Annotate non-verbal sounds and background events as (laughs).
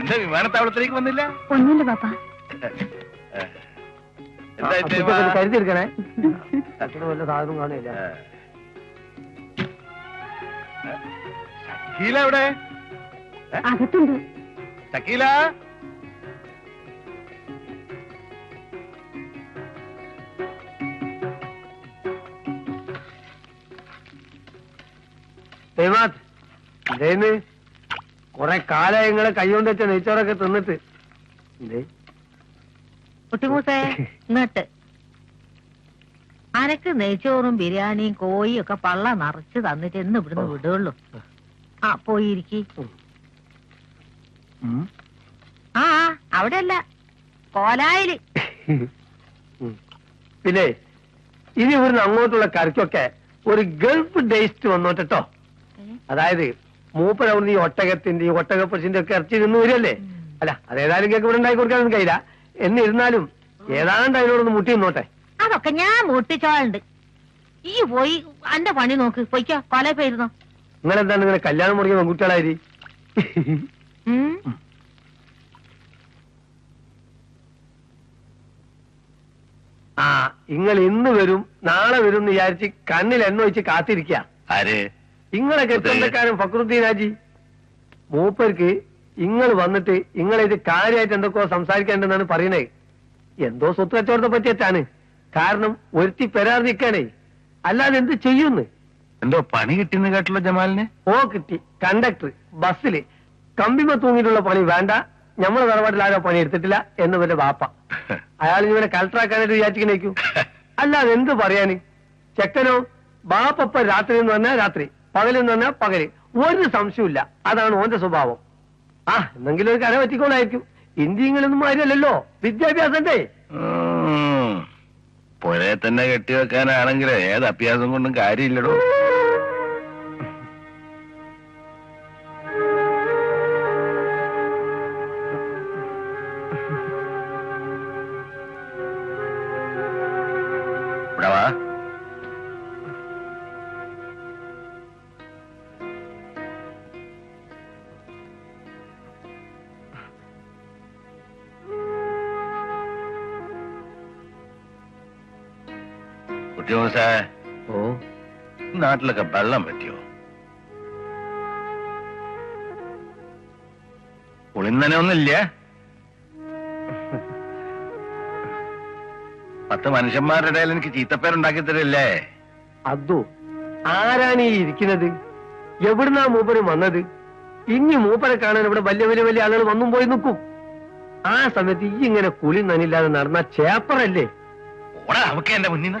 എന്താ വിമാനത്താവളത്തിലേക്ക് വന്നില്ല? ഒന്നുമില്ല പാപ്പ. അച്ഛന് വല്ല സാധനം കാണില്ല. ഷക്കീല എവിടെ? അകത്തുണ്ട്. ഷക്കീല ദൈവാത് എന്തേന്ന് കൊറേ കാലായി നിങ്ങളെ കൈകൊണ്ട് വെച്ച നെയ്ച്ചോറൊക്കെ തിന്നിട്ട്. കുട്ടിമൂസേ ഇങ്ങോട്ട്. അനക്ക് നെയ്ച്ചോറും ബിരിയാണിയും കോഴിയും ഒക്കെ പള്ള നിറച്ച് തന്നിട്ട് എന്ന് ഇവിടുന്ന് വിടുള്ളൂ. ആ. പോയിരിക്കി. ആ, അവിടെ അല്ല കോലായിൽ. പിന്നെ ഇനി ഇവിടുന്ന് അങ്ങോട്ടുള്ള കറിക്കൊക്കെ ഒരു ഗൾഫ് ടേസ്റ്റ് വന്നോട്ടെട്ടോ. അതായത് മൂപ്പരവിടുന്ന് ഈ ഒട്ടകത്തിന്റെ ഈ ഒട്ടകപ്പശിന്റെ ഒക്കെ ഇറച്ചി നിന്ന് വരികയല്ലേ? അല്ല അതേതായാലും കേക്ക് ഇവിടെ ഉണ്ടാക്കി കൊടുക്കാനൊന്നും കഴിയില്ല. എന്നിരുന്നാലും ഏതാണ്ട് അതിനോടൊന്ന് മുട്ടി നിന്നോട്ടെ. അതൊക്കെ ഞാൻ മുട്ടിച്ചോളുണ്ട് ഈ പോയി അന്റെ പണി നോക്ക്. പൊയ്ക്കോ കൊല പോയിരുന്നോ നിങ്ങൾ എന്താണ് ഇങ്ങനെ കല്യാണം മുറിക്കുന്ന പെൺകുട്ടികളായി ആ നിങ്ങൾ ഇന്ന് വരും നാളെ വരും എന്ന് വിചാരിച്ച് കണ്ണിൽ എണ്ണ വെച്ച് കാത്തിരിക്കുക ആര്? ഇങ്ങളെ കെട്ടുണ്ടക്കാരൻ ഫക്രുദ്ദീൻ ഹാജി മൂപ്പർക്ക് ഇങ്ങൾ വന്നിട്ട് ഇങ്ങളെ ഇത് കാര്യമായിട്ട് എന്തൊക്കെയോ സംസാരിക്കേണ്ടെന്നാണ് പറയണേ. എന്തോ സ്വത്ത് കച്ചവടത്തെ പറ്റിയിട്ടാണ് കാരണം ഒരുത്തി പെരാർ നിൽക്കാനേ അല്ലാതെ എന്ത് ചെയ്യുന്നു? എന്തോ പണി കിട്ടിയെന്ന് കേട്ടല്ലോ ജമാലിന്? ഓ കിട്ടി. കണ്ടക്ടർ ബസ്സിൽ. കമ്പിമ തൂങ്ങിയിട്ടുള്ള പണി വേണ്ട. ഞമ്മളെ തറവാട്ടിൽ ആരോ പണി എടുത്തിട്ടില്ല എന്ന് വാപ്പ. (laughs) അയാൾ ഇവനെ കളക്ടറാക്കാനായിട്ട് വിചാരിക്കണേക്കു (laughs) അല്ലാതെ എന്ത് പറയാന്? ചെക്കനോ ബാപ്പപ്പ രാത്രി എന്ന് പറഞ്ഞാൽ രാത്രി. പകലെന്ന് നിന്ന് പകൽ. ഒരു സംശയമില്ല അതാണ് ഓന്റെ സ്വഭാവം. ആ എന്നെങ്കിലും ഒരു കര പറ്റിക്കോളായിരിക്കും. ഇന്ത്യങ്ങളൊന്നും ആരുമല്ലല്ലോ. വിദ്യാഭ്യാസന്റെ ഉം. പുഴയെ തന്നെ കെട്ടിവെക്കാനാണെങ്കിൽ ഏത് അഭ്യാസം കൊണ്ടും കാര്യമില്ലടോ. മോസേ ഓ. നാട്ടിലൊക്കെ വെള്ളം പറ്റിയോ? കുളിന്നനെ ഒന്നില്ല പത്ത് മനുഷ്യന്മാരുടെ ഇടയിൽ എനിക്ക് ചീത്തപ്പേരുണ്ടാക്കി തരില്ലേ? അതോ? ആരാണ് ഈ ഇരിക്കുന്നത്? എവിടുന്നാ മൂപ്പര് വന്നത്? ഇനി മൂപ്പരെ കാണാൻ ഇവിടെ വലിയ വലിയ വലിയ ആളുകൾ വന്നും പോയി നിൽക്കും. ആ സമയത്ത് ഈ ഇങ്ങനെ കുളി നനില്ലാതെ നടന്ന ചേപ്പറല്ലേ? ഓടാ അവക്ക് എന്റെ മുന്നിൽ നിന്ന്